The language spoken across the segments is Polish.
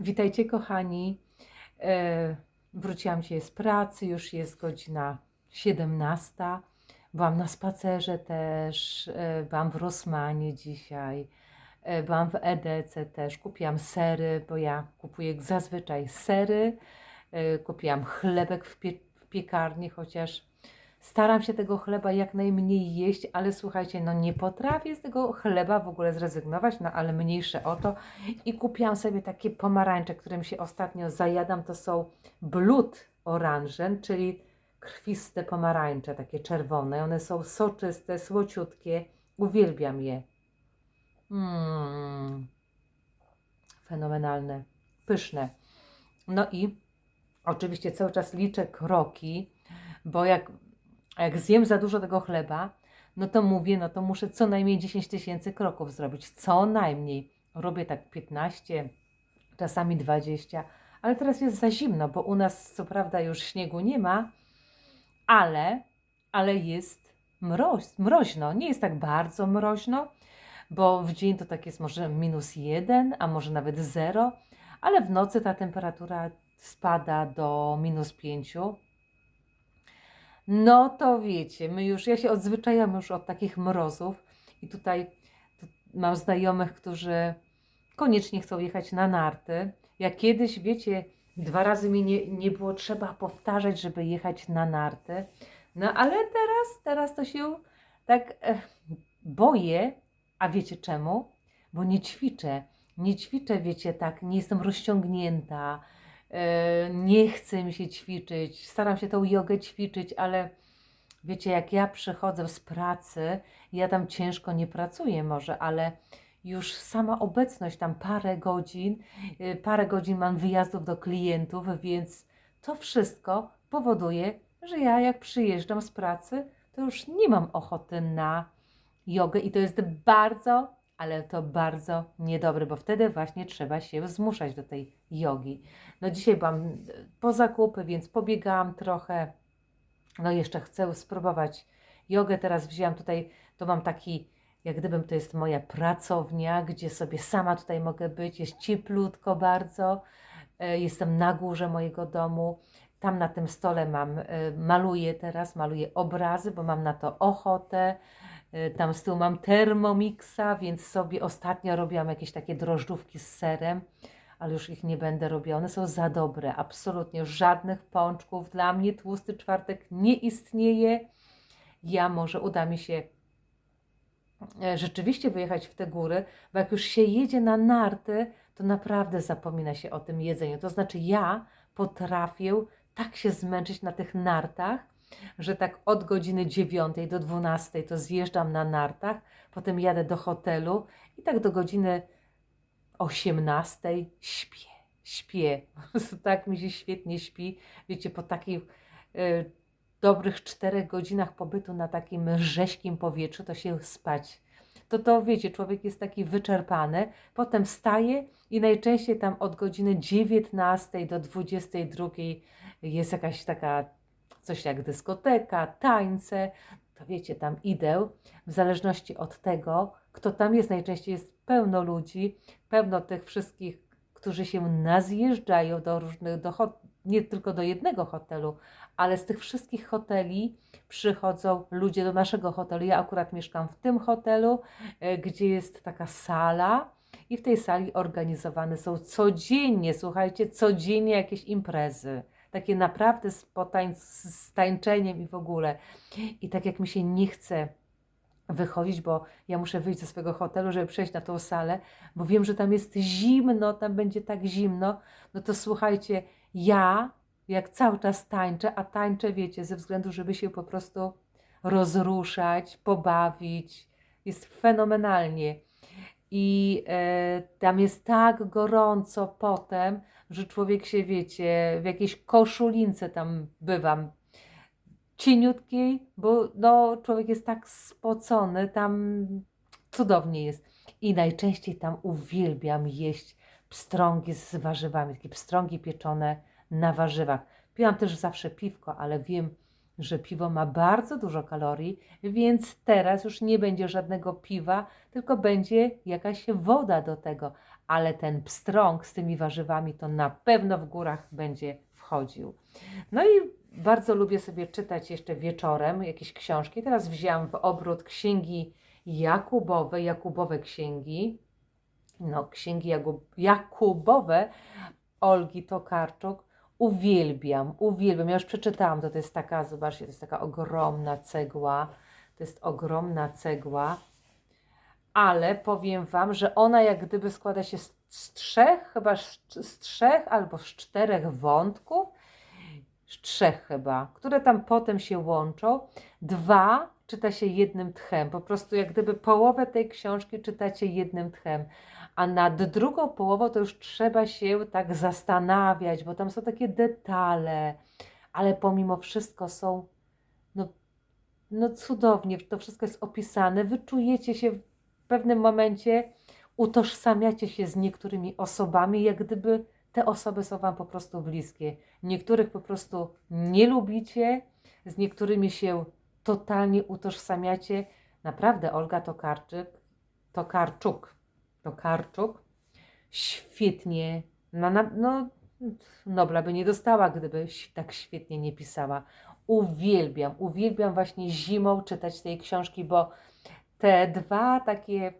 Witajcie kochani. E, wróciłam dzisiaj z pracy, już jest godzina 17. Byłam na spacerze też, e, byłam w Rosmanie dzisiaj, e, byłam w Edece też. Kupiłam sery, bo ja kupuję zazwyczaj sery. Kupiłam chlebek w, pie w piekarni, chociaż staram się tego chleba jak najmniej jeść, ale słuchajcie, no nie potrafię z tego chleba w ogóle zrezygnować, no ale mniejsze o to. I kupiłam sobie takie pomarańcze, którym się ostatnio zajadam, to są blood oranżen, czyli krwiste pomarańcze, takie czerwone. One są soczyste, słociutkie. Uwielbiam je. Mm. Fenomenalne, pyszne. No i oczywiście cały czas liczę kroki, bo jak a jak zjem za dużo tego chleba, no to mówię, no to muszę co najmniej 10 tysięcy kroków zrobić. Co najmniej. Robię tak 15, czasami 20, ale teraz jest za zimno, bo u nas co prawda już śniegu nie ma, ale, ale jest mroź, mroźno. Nie jest tak bardzo mroźno, bo w dzień to tak jest może minus 1, a może nawet 0, ale w nocy ta temperatura spada do minus 5, no to wiecie, my już, ja się odzwyczajam już od takich mrozów i tutaj mam znajomych, którzy koniecznie chcą jechać na narty. Ja kiedyś, wiecie, dwa razy mi nie, nie było trzeba powtarzać, żeby jechać na narty. No ale teraz, teraz to się tak e, boję, a wiecie czemu? Bo nie ćwiczę. Nie ćwiczę, wiecie, tak, nie jestem rozciągnięta, nie chce mi się ćwiczyć, staram się tą jogę ćwiczyć, ale wiecie, jak ja przychodzę z pracy, ja tam ciężko nie pracuję może, ale już sama obecność tam parę godzin, e, parę godzin mam wyjazdów do klientów, więc to wszystko powoduje, że ja jak przyjeżdżam z pracy, to już nie mam ochoty na jogę i to jest bardzo ale to bardzo niedobre, bo wtedy właśnie trzeba się zmuszać do tej jogi. No dzisiaj byłam po zakupy, więc pobiegałam trochę. No jeszcze chcę spróbować jogę. Teraz wzięłam tutaj, to mam taki, jak gdybym to jest moja pracownia, gdzie sobie sama tutaj mogę być. Jest cieplutko bardzo. E, jestem na górze mojego domu. Tam na tym stole mam, e, maluję teraz, maluję obrazy, bo mam na to ochotę. Y, tam z tyłu mam Thermomixa, więc sobie ostatnio robiłam jakieś takie drożdżówki z serem, ale już ich nie będę robiła. One są za dobre, absolutnie żadnych pączków. Dla mnie tłusty czwartek nie istnieje. Ja może uda mi się e, rzeczywiście wyjechać w te góry, bo jak już się jedzie na narty, to naprawdę zapomina się o tym jedzeniu. To znaczy ja potrafię tak się zmęczyć na tych nartach, że tak od godziny 9 do 12 to zjeżdżam na nartach, potem jadę do hotelu i tak do godziny 18 śpię, śpię. tak mi się świetnie śpi. Wiecie, po takich y, dobrych czterech godzinach pobytu na takim rześkim powietrzu to się spać. To to wiecie, człowiek jest taki wyczerpany, potem wstaje i najczęściej tam od godziny 19 do 22 jest jakaś taka coś jak dyskoteka, tańce, to wiecie, tam idę, w zależności od tego, kto tam jest, najczęściej jest pełno ludzi, pełno tych wszystkich, którzy się nazjeżdżają do różnych, do, nie tylko do jednego hotelu, ale z tych wszystkich hoteli przychodzą ludzie do naszego hotelu. Ja akurat mieszkam w tym hotelu, e, gdzie jest taka sala, i w tej sali organizowane są codziennie, słuchajcie, codziennie jakieś imprezy takie naprawdę z, potań, z tańczeniem i w ogóle. I tak jak mi się nie chce wychodzić, bo ja muszę wyjść ze swojego hotelu, żeby przejść na tą salę, bo wiem, że tam jest zimno, tam będzie tak zimno, no to słuchajcie, ja jak cały czas tańczę, a tańczę, wiecie, ze względu, żeby się po prostu rozruszać, pobawić, jest fenomenalnie. I e, tam jest tak gorąco potem, że człowiek się, wiecie, w jakiejś koszulince tam bywam, cieniutkiej, bo no, człowiek jest tak spocony, tam cudownie jest. I najczęściej tam uwielbiam jeść pstrągi z warzywami, takie pstrągi pieczone na warzywach. Piłam też zawsze piwko, ale wiem, że piwo ma bardzo dużo kalorii, więc teraz już nie będzie żadnego piwa, tylko będzie jakaś woda do tego ale ten pstrąg z tymi warzywami to na pewno w górach będzie wchodził. No i bardzo lubię sobie czytać jeszcze wieczorem jakieś książki. Teraz wzięłam w obrót księgi Jakubowe, Jakubowe księgi. No, księgi Jakubowe Olgi Tokarczuk. Uwielbiam, uwielbiam. Ja już przeczytałam to, to jest taka, zobaczcie, to jest taka ogromna cegła. To jest ogromna cegła ale powiem Wam, że ona jak gdyby składa się z, z trzech, chyba z, z, trzech albo z czterech wątków, z trzech chyba, które tam potem się łączą. Dwa czyta się jednym tchem, po prostu jak gdyby połowę tej książki czytacie jednym tchem, a nad drugą połową to już trzeba się tak zastanawiać, bo tam są takie detale, ale pomimo wszystko są no, no cudownie, to wszystko jest opisane, wyczujecie się pewnym momencie utożsamiacie się z niektórymi osobami, jak gdyby te osoby są Wam po prostu bliskie. Niektórych po prostu nie lubicie, z niektórymi się totalnie utożsamiacie. Naprawdę Olga Tokarczyk, Tokarczuk, Tokarczuk świetnie, no, no Nobla by nie dostała, gdyby tak świetnie nie pisała. Uwielbiam, uwielbiam właśnie zimą czytać tej książki, bo te dwa takie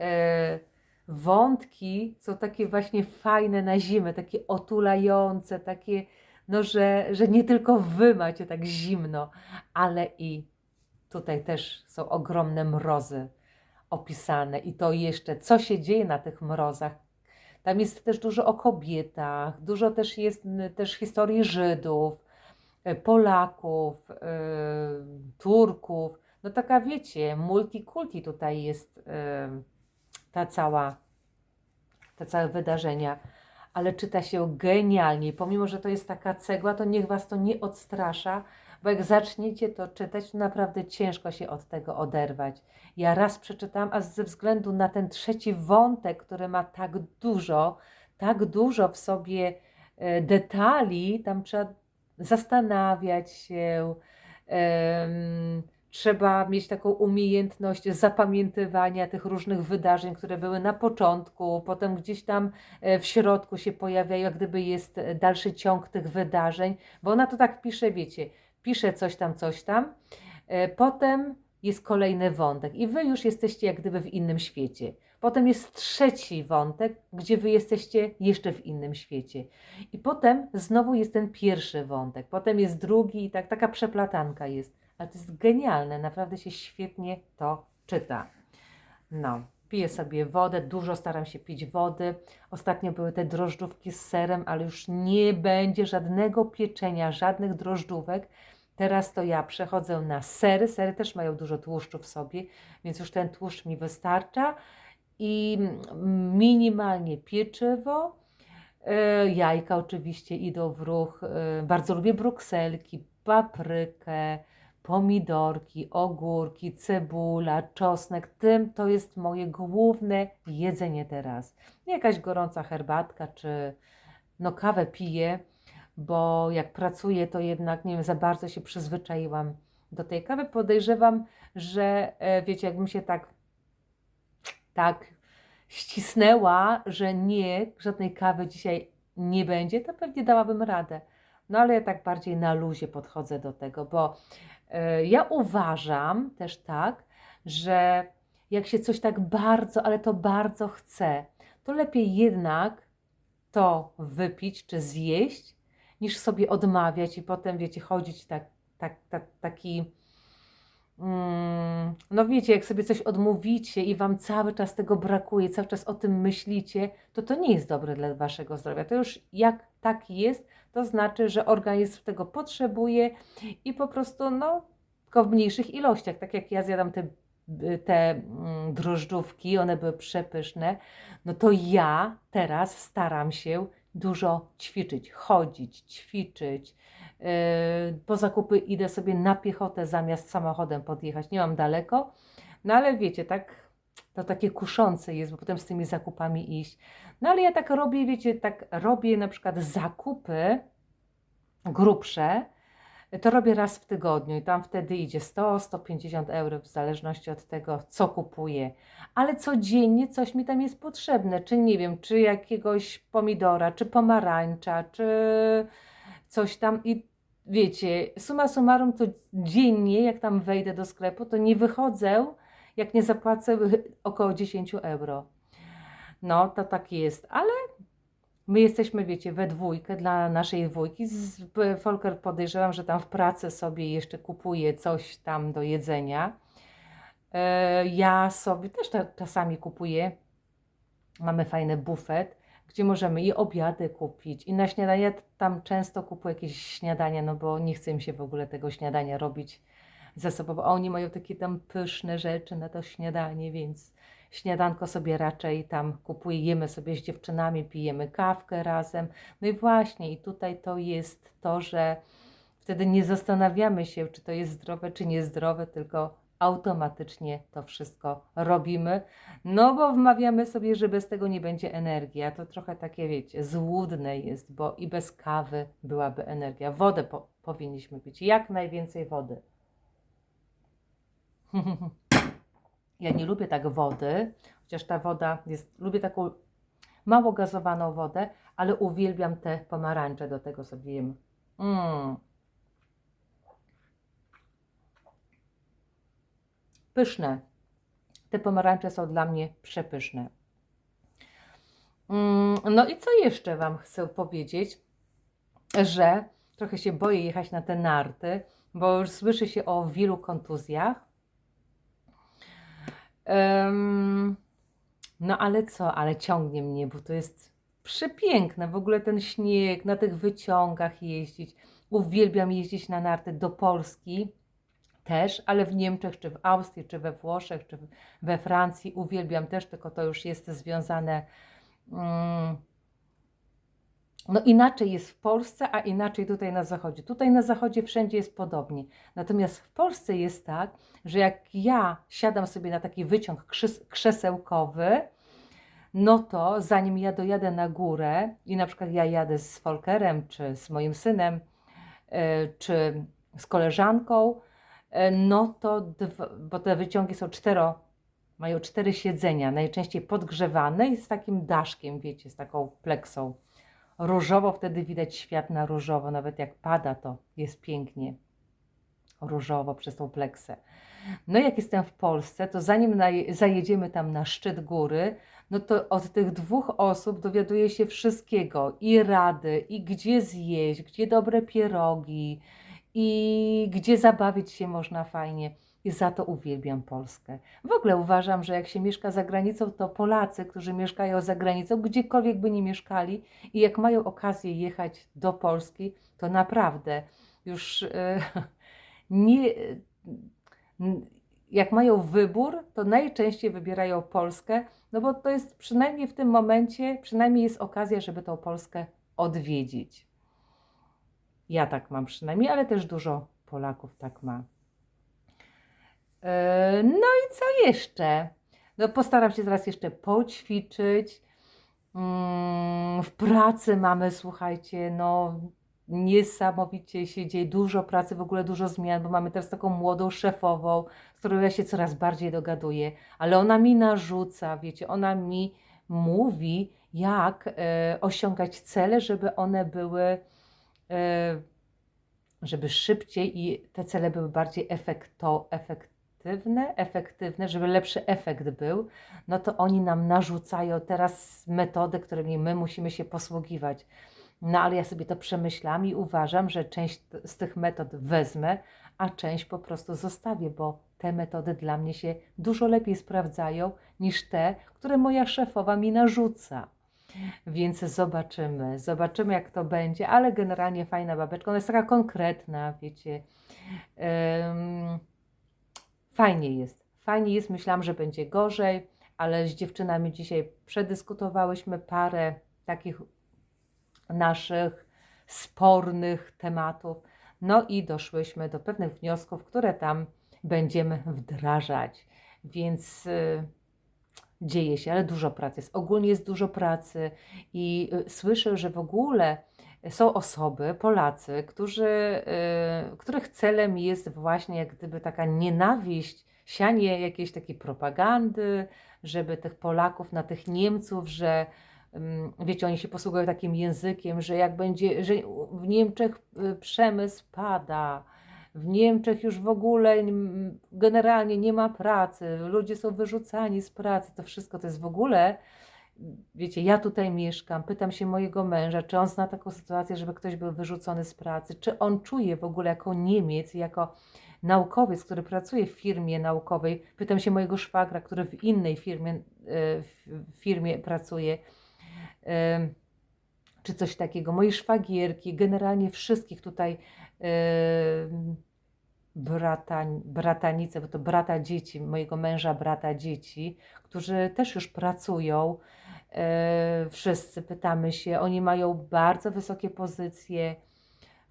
e, wątki są takie właśnie fajne na zimę, takie otulające, takie, no, że, że nie tylko wy macie tak zimno, ale i tutaj też są ogromne mrozy opisane i to jeszcze, co się dzieje na tych mrozach. Tam jest też dużo o kobietach, dużo też jest też historii Żydów, e, Polaków, yy, Turków, no taka wiecie, multikulti tutaj jest ta cała, te całe wydarzenia, ale czyta się genialnie. Pomimo, że to jest taka cegła, to niech Was to nie odstrasza, bo jak zaczniecie to czytać, to naprawdę ciężko się od tego oderwać. Ja raz przeczytałam, a ze względu na ten trzeci wątek, który ma tak dużo, tak dużo w sobie e, detali, tam trzeba zastanawiać się, trzeba mieć taką umiejętność zapamiętywania tych różnych wydarzeń, które były na początku, potem gdzieś tam e, w środku się pojawiają, jak gdyby jest dalszy ciąg tych wydarzeń, bo ona to tak pisze, wiecie, pisze coś tam, coś tam, e, potem jest kolejny wątek i wy już jesteście jak gdyby w innym świecie. Potem jest trzeci wątek, gdzie wy jesteście jeszcze w innym świecie. I potem znowu jest ten pierwszy wątek, potem jest drugi i tak taka przeplatanka jest ale to jest genialne, naprawdę się świetnie to czyta. No, piję sobie wodę, dużo staram się pić wody. Ostatnio były te drożdżówki z serem, ale już nie będzie żadnego pieczenia, żadnych drożdżówek. Teraz to ja przechodzę na sery. Sery też mają dużo tłuszczu w sobie, więc już ten tłuszcz mi wystarcza. I minimalnie pieczywo. E, jajka oczywiście idą w ruch. E, bardzo lubię brukselki, paprykę, pomidorki, ogórki, cebula, czosnek. Tym to jest moje główne jedzenie teraz. Jakaś gorąca herbatka czy no kawę piję, bo jak pracuję, to jednak nie wiem, za bardzo się przyzwyczaiłam do tej kawy. Podejrzewam, że e, wiecie, jakbym się tak tak ścisnęła, że nie, żadnej kawy dzisiaj nie będzie, to pewnie dałabym radę. No ale ja tak bardziej na luzie podchodzę do tego, bo ja uważam też tak, że jak się coś tak bardzo, ale to bardzo chce, to lepiej jednak to wypić czy zjeść, niż sobie odmawiać i potem, wiecie, chodzić tak, tak, tak taki. Mm, no wiecie, jak sobie coś odmówicie i wam cały czas tego brakuje, cały czas o tym myślicie, to to nie jest dobre dla waszego zdrowia. To już jak tak jest, to znaczy, że organizm tego potrzebuje i po prostu, no, tylko w mniejszych ilościach. Tak jak ja zjadam te, te mm, drożdżówki, one były przepyszne, no to ja teraz staram się dużo ćwiczyć, chodzić, ćwiczyć. Yy, po zakupy idę sobie na piechotę zamiast samochodem podjechać. Nie mam daleko, no ale wiecie, tak to takie kuszące jest, bo potem z tymi zakupami iść. No ale ja tak robię, wiecie, tak robię na przykład zakupy grubsze, To robię raz w tygodniu i tam wtedy idzie 100-150 euro, w zależności od tego, co kupuję. Ale codziennie coś mi tam jest potrzebne, czy nie wiem, czy jakiegoś pomidora, czy pomarańcza, czy coś tam. I wiecie, suma summarum to dziennie, jak tam wejdę do sklepu, to nie wychodzę, jak nie zapłacę około 10 euro. No, to tak jest, ale My jesteśmy, wiecie, we dwójkę dla naszej dwójki. Folker podejrzewam, że tam w pracy sobie jeszcze kupuje coś tam do jedzenia. E, ja sobie też czasami kupuję. Mamy fajny bufet, gdzie możemy i obiady kupić, i na śniadanie tam często kupuję jakieś śniadania, no bo nie chcę im się w ogóle tego śniadania robić ze sobą, oni mają takie tam pyszne rzeczy na to śniadanie, więc śniadanko sobie raczej tam kupujemy sobie z dziewczynami, pijemy kawkę razem. No i właśnie, i tutaj to jest to, że wtedy nie zastanawiamy się, czy to jest zdrowe, czy niezdrowe, tylko automatycznie to wszystko robimy, no bo wmawiamy sobie, że bez tego nie będzie energii, a to trochę takie, wiecie, złudne jest, bo i bez kawy byłaby energia. Wodę po powinniśmy pić, jak najwięcej wody. Ja nie lubię tak wody, chociaż ta woda jest, lubię taką mało gazowaną wodę, ale uwielbiam te pomarańcze, do tego sobie jem. Mm. Pyszne. Te pomarańcze są dla mnie przepyszne. Mm, no i co jeszcze Wam chcę powiedzieć, że trochę się boję jechać na te narty, bo już słyszy się o wielu kontuzjach. Um, no ale co, ale ciągnie mnie, bo to jest przepiękne. W ogóle ten śnieg, na tych wyciągach jeździć. Uwielbiam jeździć na narty do Polski też, ale w Niemczech, czy w Austrii, czy we Włoszech, czy we Francji uwielbiam też, tylko to już jest związane. Um, no inaczej jest w Polsce, a inaczej tutaj na zachodzie. Tutaj na zachodzie wszędzie jest podobnie. Natomiast w Polsce jest tak, że jak ja siadam sobie na taki wyciąg krzesełkowy, no to zanim ja dojadę na górę i na przykład ja jadę z Folkerem, czy z moim synem, e, czy z koleżanką, e, no to, dwa, bo te wyciągi są cztero, mają cztery siedzenia, najczęściej podgrzewane i z takim daszkiem, wiecie, z taką pleksą różowo, wtedy widać świat na różowo, nawet jak pada, to jest pięknie różowo przez tą pleksę. No jak jestem w Polsce, to zanim zajedziemy tam na szczyt góry, no to od tych dwóch osób dowiaduję się wszystkiego i rady, i gdzie zjeść, gdzie dobre pierogi, i gdzie zabawić się można fajnie. I za to uwielbiam Polskę. W ogóle uważam, że jak się mieszka za granicą, to Polacy, którzy mieszkają za granicą, gdziekolwiek by nie mieszkali, i jak mają okazję jechać do Polski, to naprawdę już e, nie. Jak mają wybór, to najczęściej wybierają Polskę, no bo to jest przynajmniej w tym momencie, przynajmniej jest okazja, żeby tą Polskę odwiedzić. Ja tak mam przynajmniej, ale też dużo Polaków tak ma. E, no i co jeszcze? No postaram się teraz jeszcze poćwiczyć. Mm, w pracy mamy, słuchajcie, no niesamowicie się dzieje, dużo pracy, w ogóle dużo zmian, bo mamy teraz taką młodą szefową, z którą ja się coraz bardziej dogaduję, ale ona mi narzuca, wiecie, ona mi mówi, jak e, osiągać cele, żeby one były, żeby szybciej i te cele były bardziej efekto, efekt, efektywne, efektywne, żeby lepszy efekt był, no to oni nam narzucają teraz metody, którymi my musimy się posługiwać. No ale ja sobie to przemyślam i uważam, że część z tych metod wezmę, a część po prostu zostawię, bo te metody dla mnie się dużo lepiej sprawdzają niż te, które moja szefowa mi narzuca. Więc zobaczymy, zobaczymy jak to będzie, ale generalnie fajna babeczka, ona jest taka konkretna, wiecie. Um, Fajnie jest. Fajnie jest, myślałam, że będzie gorzej, ale z dziewczynami dzisiaj przedyskutowałyśmy parę takich naszych spornych tematów. No i doszłyśmy do pewnych wniosków, które tam będziemy wdrażać. Więc y, dzieje się, ale dużo pracy jest. Ogólnie jest dużo pracy i y, słyszę, że w ogóle są osoby, Polacy, którzy, y, których celem jest właśnie jak gdyby taka nienawiść, sianie jakiejś takiej propagandy, żeby tych Polaków na tych Niemców, że mm, wiecie, oni się posługują takim językiem, że jak będzie, że w Niemczech y, przemysł pada, w Niemczech już w ogóle generalnie nie ma pracy, ludzie są wyrzucani z pracy, to wszystko to jest w ogóle wiecie, ja tutaj mieszkam, pytam się mojego męża, czy on zna taką sytuację, żeby ktoś był wyrzucony z pracy, czy on czuje w ogóle jako Niemiec, jako naukowiec, który pracuje w firmie naukowej, pytam się mojego szwagra, który w innej firmie, e, firmie pracuje, czy coś takiego, mojej szwagierki, generalnie wszystkich tutaj brata, bratanice, bo to brata dzieci, mojego męża, brata dzieci, którzy też już pracują, E, wszyscy pytamy się, oni mają bardzo wysokie pozycje,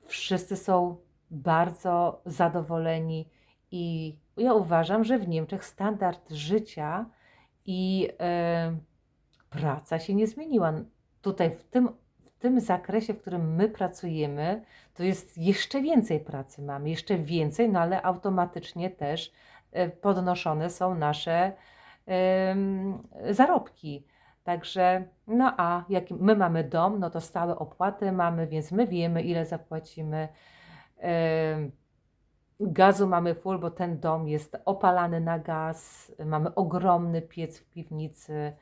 wszyscy są bardzo zadowoleni i ja uważam, że w Niemczech standard życia i e, praca się nie zmieniła. Tutaj w tym, tym zakresie, w którym my pracujemy, to jest jeszcze więcej pracy mamy, jeszcze więcej, no ale automatycznie też e, podnoszone są nasze zarobki. Także, no a jak my mamy dom, no to stałe opłaty mamy, więc my wiemy, ile zapłacimy. Gazu mamy full, bo ten dom jest opalany na gaz. Mamy ogromny piec w piwnicy.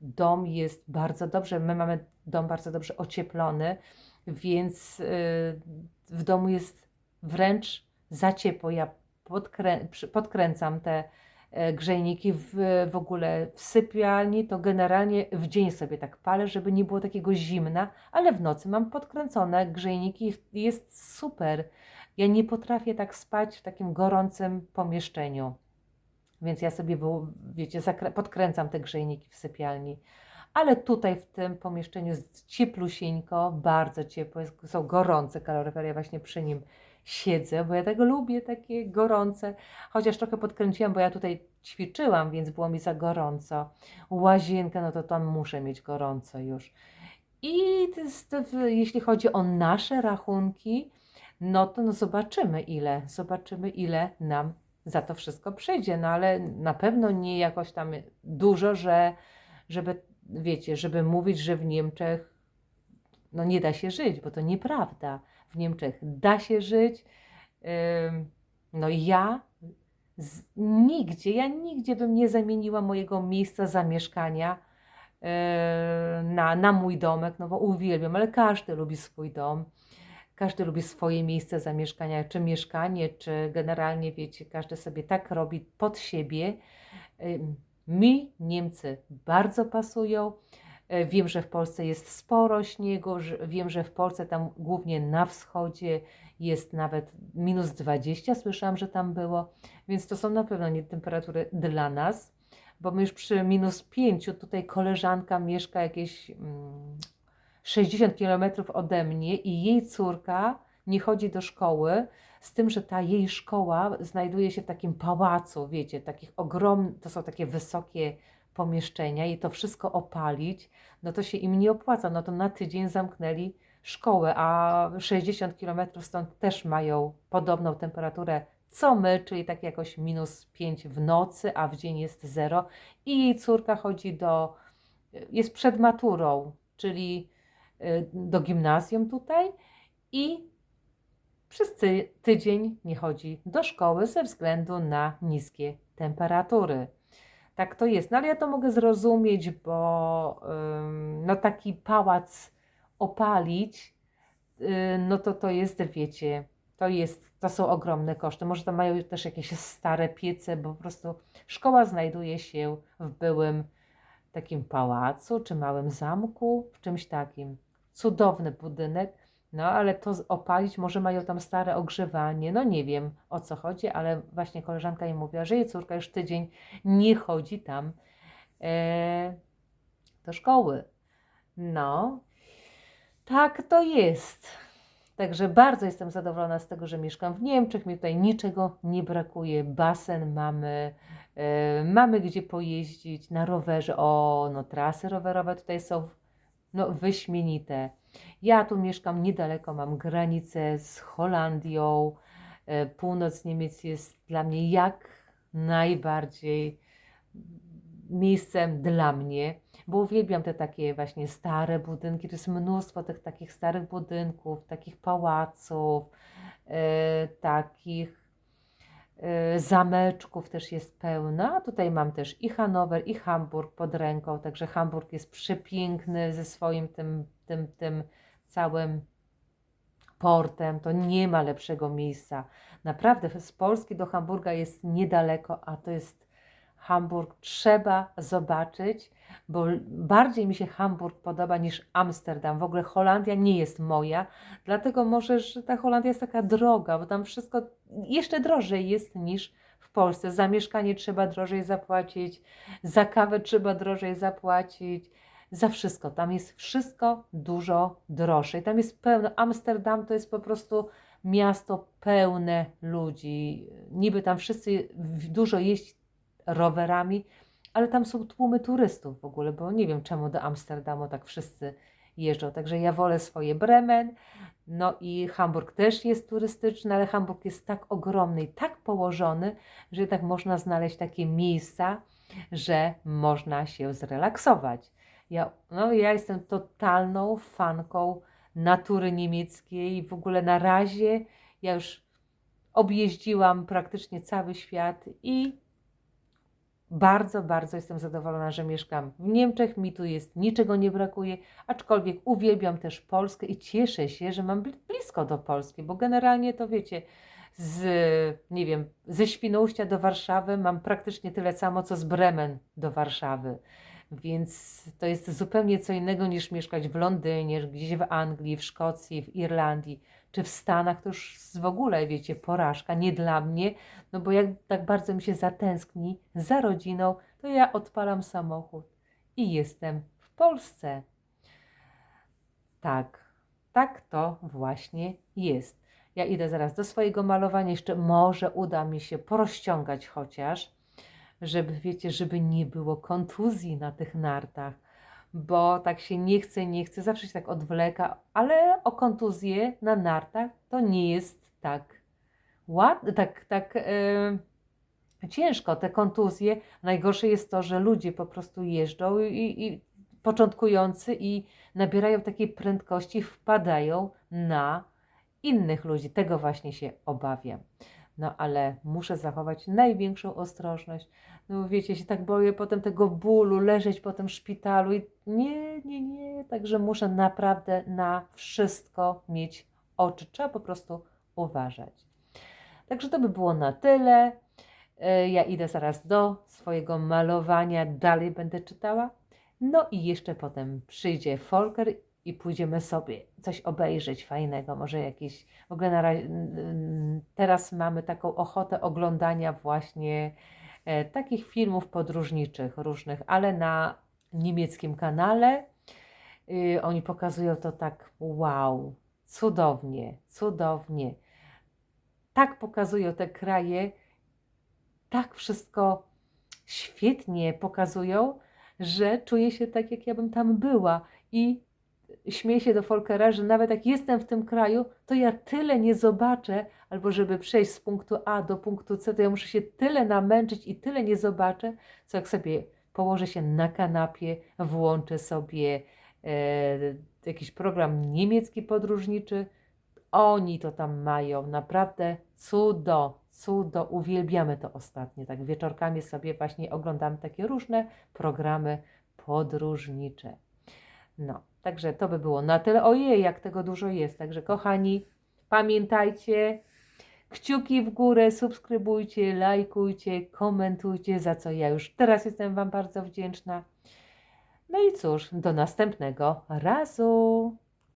Dom jest bardzo dobrze, my mamy dom bardzo dobrze ocieplony, więc y, w domu jest wręcz za ciepło. Ja podkrę podkręcam te E, grzejniki w, w ogóle w sypialni, to generalnie w dzień sobie tak palę, żeby nie było takiego zimna, ale w nocy mam podkręcone grzejniki jest super. Ja nie potrafię tak spać w takim gorącym pomieszczeniu. Więc ja sobie, wiecie, podkręcam te grzejniki w sypialni. Ale tutaj w tym pomieszczeniu jest cieplusieńko, bardzo ciepło, są gorące kaloryfery, ja właśnie przy nim siedzę, bo ja tego lubię, takie gorące. Chociaż trochę podkręciłam, bo ja tutaj ćwiczyłam, więc było mi za gorąco. Łazienkę, no to tam muszę mieć gorąco już. I jeśli chodzi o nasze rachunki, no to no zobaczymy ile, zobaczymy ile nam za to wszystko przyjdzie, no ale na pewno nie jakoś tam dużo, że żeby, wiecie, żeby mówić, że w Niemczech no nie da się żyć, bo to nieprawda w Niemczech da się żyć. No ja z, nigdzie, ja nigdzie bym nie zamieniła mojego miejsca zamieszkania na, na mój domek, no bo uwielbiam, ale każdy lubi swój dom. Każdy lubi swoje miejsce zamieszkania, czy mieszkanie, czy generalnie, wiecie, każdy sobie tak robi pod siebie. Mi Niemcy bardzo pasują. E, wiem, że w Polsce jest sporo śniegu, wiem, że w Polsce tam głównie na wschodzie jest nawet minus 20, słyszałam, że tam było, więc to są na pewno nie temperatury dla nas, bo my już przy minus 5, tutaj koleżanka mieszka jakieś 60 mm, kilometrów ode mnie i jej córka nie chodzi do szkoły, z tym, że ta jej szkoła znajduje się w takim pałacu, wiecie, takich ogromnych, to są takie wysokie pomieszczenia i to wszystko opalić, no to się im nie opłaca. No to na tydzień zamknęli szkołę, a 60 km stąd też mają podobną temperaturę co my, czyli tak jakoś minus 5 w nocy, a w dzień jest 0. I jej córka chodzi do, jest przed maturą, czyli do gimnazjum tutaj i przez tydzień nie chodzi do szkoły ze względu na niskie temperatury tak to jest. No ale ja to mogę zrozumieć, bo no taki pałac opalić, y, no to to jest, wiecie, to jest, to są ogromne koszty. Może tam mają też jakieś stare piece, bo po prostu szkoła znajduje się w byłym takim pałacu czy małym zamku, w czymś takim. Cudowny budynek no, ale to opalić, może mają tam stare ogrzewanie, no nie wiem o co chodzi, ale właśnie koleżanka mi mówiła, że jej córka już tydzień nie chodzi tam e, do szkoły. No, tak to jest. Także bardzo jestem zadowolona z tego, że mieszkam w Niemczech. Mi tutaj niczego nie brakuje. Basen mamy, e, mamy gdzie pojeździć na rowerze. O, no trasy rowerowe tutaj są no wyśmienite. Ja tu mieszkam niedaleko, mam granicę z Holandią. E, Północ Niemiec jest dla mnie jak najbardziej miejscem dla mnie, bo uwielbiam te takie właśnie stare budynki. To jest mnóstwo tych takich starych budynków, takich pałaców, e, takich zameczków też jest pełno. A tutaj mam też i Hanower, i Hamburg pod ręką, także Hamburg jest przepiękny ze swoim tym, tym, tym całym portem. To nie ma lepszego miejsca. Naprawdę z Polski do Hamburga jest niedaleko, a to jest Hamburg trzeba zobaczyć, bo bardziej mi się Hamburg podoba niż Amsterdam. W ogóle Holandia nie jest moja, dlatego może, że ta Holandia jest taka droga, bo tam wszystko jeszcze drożej jest niż w Polsce. Za mieszkanie trzeba drożej zapłacić, za kawę trzeba drożej zapłacić, za wszystko. Tam jest wszystko dużo droższe. Tam jest pełno. Amsterdam to jest po prostu miasto pełne ludzi. Niby tam wszyscy dużo jeździ rowerami, ale tam są tłumy turystów w ogóle, bo nie wiem czemu do Amsterdamu tak wszyscy jeżdżą. Także ja wolę swoje Bremen. No i Hamburg też jest turystyczny, ale Hamburg jest tak ogromny i tak położony, że tak można znaleźć takie miejsca, że można się zrelaksować. Ja, no, ja jestem totalną fanką natury niemieckiej. W ogóle na razie ja już objeździłam praktycznie cały świat i bardzo, bardzo jestem zadowolona, że mieszkam w Niemczech. Mi tu jest, niczego nie brakuje, aczkolwiek uwielbiam też Polskę i cieszę się, że mam blisko do Polski, bo generalnie to wiecie, z, nie wiem, ze Świnoujścia do Warszawy mam praktycznie tyle samo, co z Bremen do Warszawy. Więc to jest zupełnie co innego niż mieszkać w Londynie, gdzieś w Anglii, w Szkocji, w Irlandii czy w Stanach. To już w ogóle, wiecie, porażka, nie dla mnie, no bo jak tak bardzo mi się zatęskni za rodziną, to ja odpalam samochód i jestem w Polsce. Tak, tak to właśnie jest. Ja idę zaraz do swojego malowania, jeszcze może uda mi się porozciągać chociaż żeby, wiecie, żeby nie było kontuzji na tych nartach, bo tak się nie chce, nie chce, zawsze się tak odwleka, ale o kontuzję na nartach to nie jest tak łatwe, tak, tak yy, ciężko. Te kontuzje, najgorsze jest to, że ludzie po prostu jeżdżą i, i początkujący i nabierają takiej prędkości, wpadają na innych ludzi. Tego właśnie się obawiam no ale muszę zachować największą ostrożność. No wiecie, się tak boję potem tego bólu, leżeć po tym szpitalu i nie, nie, nie, także muszę naprawdę na wszystko mieć oczy. Trzeba po prostu uważać. Także to by było na tyle. E, ja idę zaraz do swojego malowania, dalej będę czytała. No i jeszcze potem przyjdzie Folker i pójdziemy sobie coś obejrzeć fajnego, może jakieś, w ogóle na razie, teraz mamy taką ochotę oglądania właśnie e, takich filmów podróżniczych różnych, ale na niemieckim kanale y, oni pokazują to tak wow, cudownie, cudownie. Tak pokazują te kraje, tak wszystko świetnie pokazują, że czuję się tak, jak ja bym tam była i śmieję się do Folkera, że nawet jak jestem w tym kraju, to ja tyle nie zobaczę, albo żeby przejść z punktu A do punktu C, to ja muszę się tyle namęczyć i tyle nie zobaczę, co jak sobie położę się na kanapie, włączę sobie e, jakiś program niemiecki podróżniczy. Oni to tam mają, naprawdę cudo, cudo, uwielbiamy to ostatnio. Tak wieczorkami sobie właśnie oglądamy takie różne programy podróżnicze. No, także to by było na tyle. Ojej, jak tego dużo jest. Także kochani, pamiętajcie, kciuki w górę, subskrybujcie, lajkujcie, komentujcie, za co ja już teraz jestem Wam bardzo wdzięczna. No i cóż, do następnego razu.